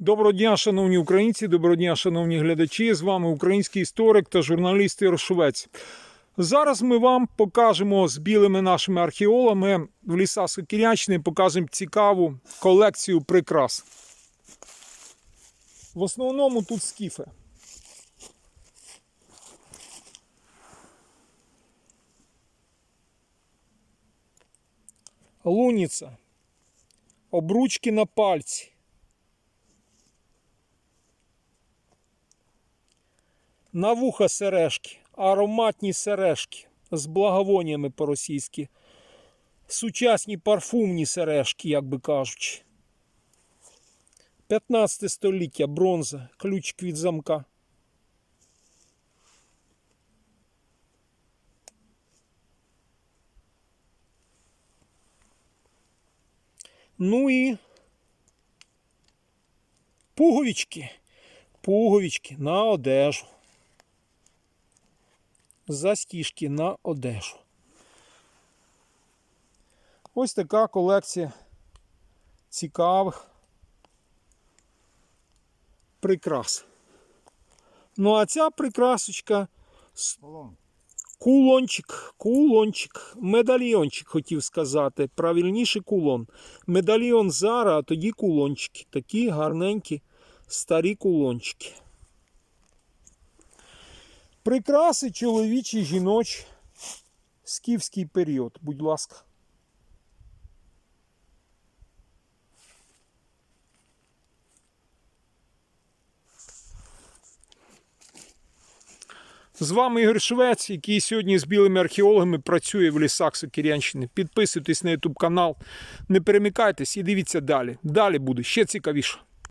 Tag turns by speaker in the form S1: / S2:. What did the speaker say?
S1: Доброго дня, шановні українці, доброго дня, шановні глядачі. З вами український історик та журналіст Ігор Швець. Зараз ми вам покажемо з білими нашими археологами в лісах Сокирянщини, покажемо цікаву колекцію прикрас. В основному тут скіфи. Луніця. Обручки на пальці. На вуха сережки, ароматні сережки з благовоннями по-російськи. Сучасні парфумні сережки, як би кажучи. 15 століття, бронза, ключик від замка. Ну і пуговички. Пуговички на одежу застіжки на одежу. Ось така колекція цікавих прикрас. Ну, а ця прикрасочка кулончик, кулончик, медальйончик хотів сказати. Правильніше кулон. Медальйон Зара, а тоді кулончики. Такі гарненькі старі кулончики. Прикраси чоловічі, жіночі. Скіфський період, будь ласка. З вами Ігор Швець, який сьогодні з білими археологами працює в лісах Сокирянщини. Підписуйтесь на YouTube канал, не перемикайтесь і дивіться далі. Далі буде ще цікавіше.